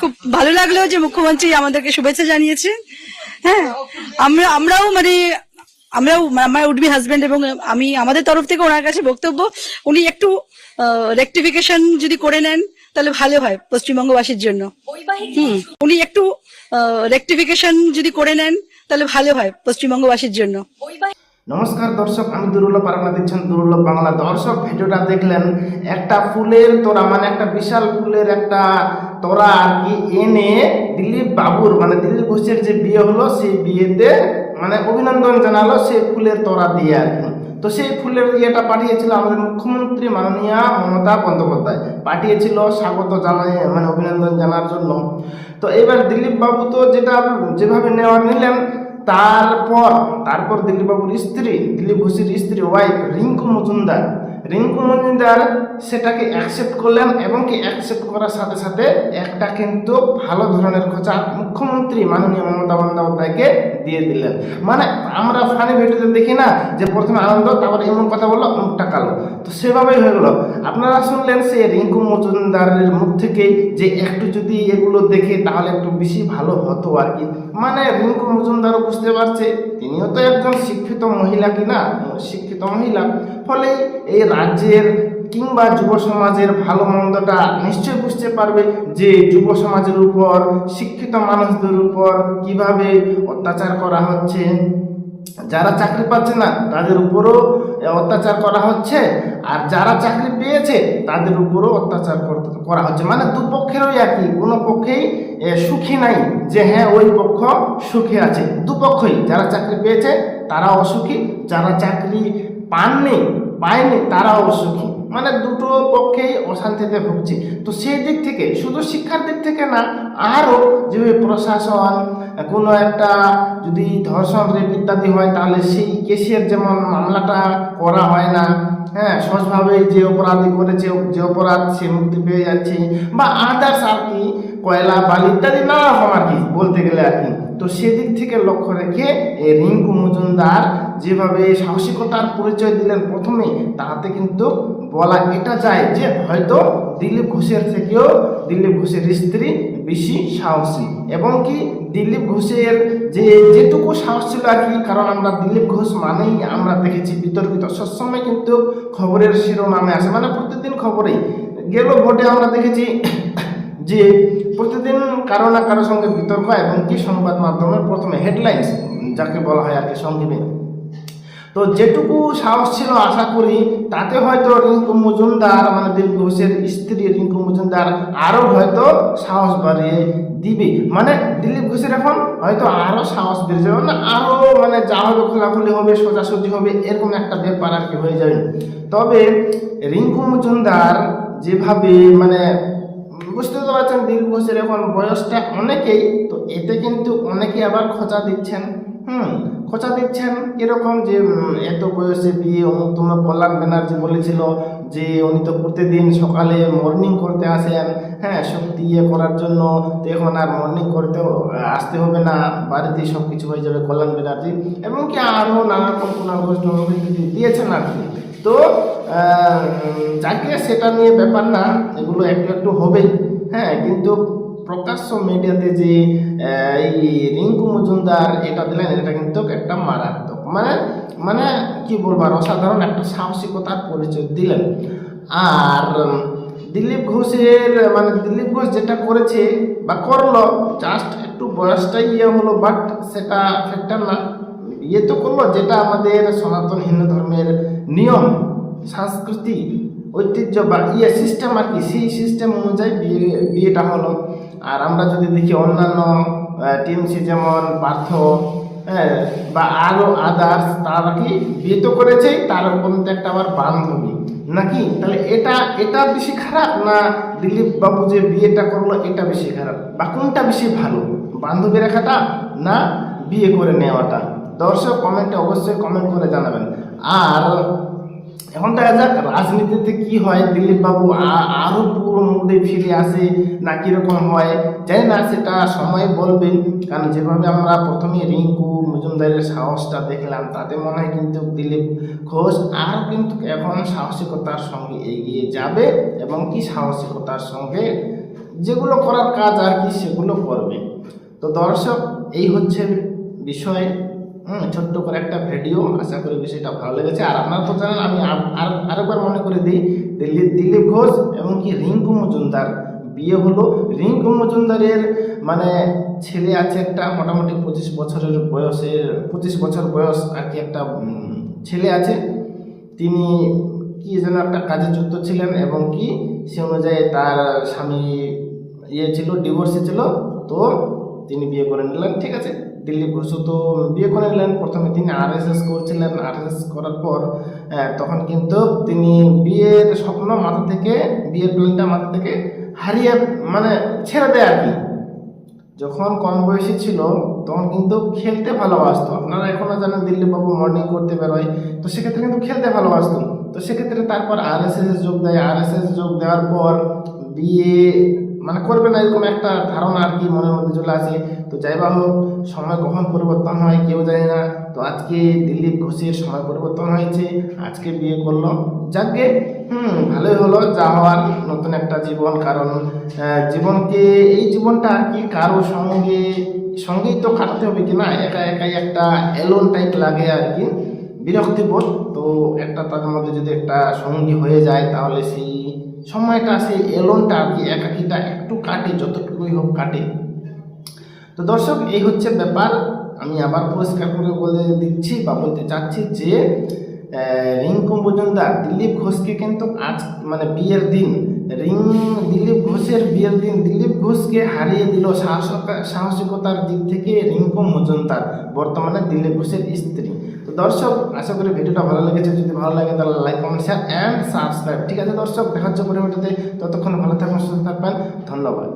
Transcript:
খুব ভালো লাগল যে মুখ্যমন্ত্রী আমাদেরকে শুভেচ্ছা জানিয়েছেন। হ্যাঁ আমরা আমরাও মানে আমরাও আমার উডবি হাজবেন্ড এবং আমি আমাদের তরফ থেকে ওনার কাছে বক্তব্য উনি একটু রেকটিফিকেশন যদি করে নেন তাহলে ভালো হয় পশ্চিমবঙ্গবাসীর জন্য। হুম উনি একটু রেকটিফিকেশন যদি করে নেন তাহলে ভালো হয় পশ্চিমবঙ্গবাসীর জন্য। নমস্কার দর্শক, আমি দুরুল্লভ পারনা দেখছেন দুরুল্লভ বাংলা। দর্শক, ভিডিওটা দেখলেন, একটা ফুলের তোরা মানে একটা বিশাল ফুলের একটা তোরা আর কি এনে দিলীপ বাবুর মানে দিলীপ ঘোষের যে বিয়ে হলো, সেই বিয়েতে মানে অভিনন্দন জানালো সেই ফুলের তোরা দিয়ে আর কি। তো সেই ফুলের ইয়েটা পাঠিয়েছিল আমাদের মুখ্যমন্ত্রী মাননীয়া মমতা বন্দ্যোপাধ্যায়। পাঠিয়েছিল, স্বাগত জানাই মানে অভিনন্দন জানার জন্য। তো এবার দিলীপ বাবু তো যেটা যেভাবে নেওয়ার নিলেন তারপর তারপর দিলীপবাবুর স্ত্রী, দিলীপ ঘোষের স্ত্রী ওয়াইফ রিঙ্কু মজুমদার। রিঙ্কু মজুমদার সেটাকে অ্যাকসেপ্ট করলেন এবং কি অ্যাকসেপ্ট করার সাথে সাথে একটা কিন্তু ভালো ধরনের খোঁচা মুখ্যমন্ত্রী মাননীয় মমতা বন্দ্যোপাধ্যায়কে দিয়ে দিলেন। মানে আমরা ফানি ভিডিওতে দেখি না যে প্রথমে আনন্দ, তারপর এমন কথা বলল, মুখটা কালো। তো সেভাবেই হয়ে গেলো। আপনারা শুনলেন সে রিঙ্কু মজুমদারের মুখ থেকেই যে একটু যদি এগুলো দেখে তাহলে একটু বেশি ভালো হতো আর কি। মানে রিঙ্কু মজুমদারও বুঝতে পারছে, তিনিও তো একজন শিক্ষিত মহিলা কিনা? শিক্ষিত মহিলা। ফলে এই রাজ্যের কিংবা যুব সমাজের ভালো মন্দটা নিশ্চয় বুঝতে পারবে যে যুব সমাজের উপর, শিক্ষিত মানুষদের উপর কীভাবে অত্যাচার করা হচ্ছে। যারা চাকরি পাচ্ছে না, তাদের উপরও অত্যাচার করা হচ্ছে। আর যারা চাকরি পেয়েছে, তাদের উপরও অত্যাচার করতে- করা হচ্ছে। মানে দুপক্ষেরই একই, কোনো পক্ষেই সুখী নাই যে হ্যাঁ ওই পক্ষ সুখী আছে। দুপক্ষই যারা চাকরি পেয়েছে তারা অসুখী, যারা চাকরি পাননি, পায়নি, তারাও অসুখী। মানে দুটো পক্ষেই অশান্তিতে ভুগছে। তো সেই দিক থেকে, শুধু শিক্ষার দিক থেকে না, আরও যেভাবে প্রশাসন, কোনো একটা যদি ধর্ষণ, রেপ ইত্যাদি হয়, তাহলে সেই কেসের যেমন মামলাটা করা হয় না হ্যাঁ সহজভাবে যে অপরাধী করেছে, যে অপরাধ সে মুক্তি পেয়ে যাচ্ছে, বা আদার্স আর কি, কয়লা, বালি ইত্যাদি নানা রকম আর কি বলতে গেলে আর কি। তো সেদিক থেকে লক্ষ্য রেখে এই রিঙ্কু মজুমদার যেভাবে সাহসিকতার পরিচয় দিলেন প্রথমে, তাতে কিন্তু বলা এটা যায় যে হয়তো দিলীপ ঘোষের থেকেও দিলীপ ঘোষের স্ত্রী বেশি সাহসী। এবং কি দিলীপ ঘোষের যে যেটুকু সাহস ছিল আর কি, কারণ আমরা দিলীপ ঘোষ মানেই আমরা দেখেছি বিতর্কিত। সবসময় কিন্তু খবরের শিরোনামে আসে মানে প্রতিদিন খবরেই। গেল ভোটে আমরা দেখেছি যে প্রতিদিন কারও না কারও সঙ্গে বিতর্ক এবং কি সংবাদ মাধ্যমের প্রথমে হেডলাইন্স যাকে বলা হয় আর কি সংক্ষেপে। তো যেটুকু সাহস ছিল, আশা করি তাতে হয়তো রিঙ্কু মজুমদার মানে দিলীপ ঘোষের স্ত্রী রিঙ্কু মজুমদার আরও হয়তো সাহস বাড়িয়ে দিবে। মানে দিলীপ ঘোষের এখন হয়তো আরও সাহস বেড়ে যাবে আরও মানে যা হবে খোলাখুলি হবে, সোজাসুজি হবে, এরকম একটা ব্যাপার আর কি হয়ে যাবে। তবে রিঙ্কু মজুমদার যেভাবে মানে বুঝতে তো পারছেন দিলীপ ঘোষের এখন বয়সটা অনেকেই, তো এতে কিন্তু অনেকে আবার খোঁচা দিচ্ছেন। হুম, খোঁচা দিচ্ছেন এরকম যে এত বয়সে বিয়ে, অমুক তোমার কল্যাণ ব্যানার্জি বলেছিল যে, উনি তো প্রতিদিন সকালে মর্নিং করতে আসেন। হ্যাঁ শক্তি ইয়ে করার জন্য তো এখন আর মর্নিং করতে আসতে হবে না। বাড়িতেই সব কিছু হয়ে যাবে কল্যাণ ব্যানার্জি। এবং কি আরও নানা রকম পুনর্ঘোষ দিয়েছেন আর কি। তো যাকে সেটা নিয়ে ব্যাপার না, এগুলো একটু একটু হবে হ্যাঁ কিন্তু প্রকাশ্য মিডিয়াতে যে এই রিঙ্কু মজুমদার এটা দিলেন, এটা কিন্তু একটা মারাত্মক। মানে মানে কি বলব আর, অসাধারণ একটা সাহসিকতার পরিচয় দিলেন। আর দিলীপ ঘোষের মানে দিলীপ ঘোষ যেটা করেছে বা করল জাস্ট একটু বয়সটাই ইয়ে হলো বাট সেটা ফ্যাক্টর না। ইয়ে তো করল, যেটা আমাদের সনাতন হিন্দু ধর্মের নিয়ম সংস্কৃতি ঐতিহ্য বা ইয়ে সিস্টেম আর কি, সেই সিস্টেম অনুযায়ী বিয়ে, বিয়েটা হলো। আর আমরা যদি দেখি অন্যান্য টিএমসি যেমন পার্থ হ্যাঁ বা আরও আদার্স তারা কি বিয়ে তো করেছে তার একটা আবার বান্ধবী, নাকি? তাহলে এটা এটা বেশি খারাপ না দিলীপ বাবু যে বিয়েটা করল, এটা বেশি খারাপ? বা কোনটা বেশি ভালো? বান্ধবী রেখাটা না বিয়ে করে নেওয়াটা? দর্শক কমেন্টে অবশ্যই কমেন্ট করে জানাবেন। আর এখন দেখা যাক রাজনীতিতে কি হয়? দিলীপ বাবু আ- আরও পুরো মুডে ফিরে আসে না কীরকম হয়? জানি না, সেটা সময় বলবেন। কারণ যেভাবে আমরা প্রথমে রিঙ্কু, মজুমদারের সাহসটা দেখলাম, তাতে মনে হয় কিন্তু দিলীপ ঘোষ আর কিন্তু এখন সাহসিকতার সঙ্গে এগিয়ে যাবে এবং কি সাহসিকতার সঙ্গে যেগুলো করার কাজ আর কি সেগুলো করবে। তো দর্শক, এই হচ্ছে বিষয়। হুম, ছোট্ট করে একটা ভিডিও আশা করি বিষয়টা ভালো লেগেছে। আর আপনারা তো জানেন আমি আর- আর- আরেকবার মনে করে দিই দিল্লির দিলীপ ঘোষ এবং কি রিঙ্কু মজুমদার। বিয়ে হলো। রিঙ্কু মজুমদারের মানে ছেলে আছে একটা মোটামুটি পঁচিশ বছরের বয়সের পঁচিশ বছর বয়স আর কি একটা ছেলে আছে। তিনি কি যেন একটা কাজে যুক্ত ছিলেন এবং কি সে অনুযায়ী তার স্বামী ইয়ে ছিল ডিভোর্সে ছিল। তো তিনি বিয়ে করে নিলেন ঠিক আছে? দিল্লি ঘোষ তো বিয়ে করে নিলেন প্রথমে তিনি আর এস এস করছিলেন। আর এস এস করার পর তখন কিন্তু তিনি বিয়ের স্বপ্ন মাথা থেকে, বিয়ের প্ল্যানটা মাথা থেকে হারিয়ে মানে ছেড়ে দেয় আর কি। যখন কম বয়সী ছিল, তখন কিন্তু খেলতে ভালোবাসতো। আপনারা এখনও জানেন দিল্লি বাবু মর্নিং করতে বেরোয়। তো সেক্ষেত্রে কিন্তু খেলতে ভালোবাসতো। তো সেক্ষেত্রে তারপর আর এস এস যোগ দেয়। আর এস এস যোগ দেওয়ার পর বিয়ে মানে করবে না এরকম একটা ধারণা আর কি মনের মধ্যে চলে আসে। তো যাই বা হোক, সময় কখন পরিবর্তন হয় কেউ জানে না। তো আজকে দিলীপ ঘোষের সময় পরিবর্তন হয়েছে, আজকে বিয়ে করল। যাকে হুম, ভালোই হলো যা হওয়ার নতুন একটা জীবন। কারণ জীবনকে, এই জীবনটা আর কি কারও সঙ্গে, সঙ্গেই তো কাটাতে হবে কি না? একা একাই একটা অ্যালোন টাইপ লাগে আর কি। বিরক্তিবোধ। তো একটা তাদের মধ্যে যদি একটা সঙ্গী হয়ে যায়, তাহলে সেই সময়টা আসে এলোনটা আর কি একাকিটা একটু কাটে, যতটুকুই হোক কাটে। তো দর্শক, এই হচ্ছে ব্যাপার। আমি আবার পরিষ্কার করে বলে দিচ্ছি বা বলতে চাচ্ছি যে রিঙ্কু মজুমদার দিলীপ ঘোষকে কিন্তু আজ মানে বিয়ের দিন রিং দিলীপ ঘোষের বিয়ের দিন দিলীপ ঘোষকে হারিয়ে দিল সাহসকা সাহসিকতার দিক থেকে রিঙ্কু মজুমদার, বর্তমানে দিলীপ ঘোষের স্ত্রী। তো দর্শক, আশা করি ভিডিওটা ভালো লেগেছে। যদি ভালো লাগে তাহলে like comment share and subscribe ঠিক আছে দর্শক, দেখা হচ্ছে পরিবর্তে ততক্ষণ ভালো থাকবেন সুস্থ থাকবেন। ধন্যবাদ।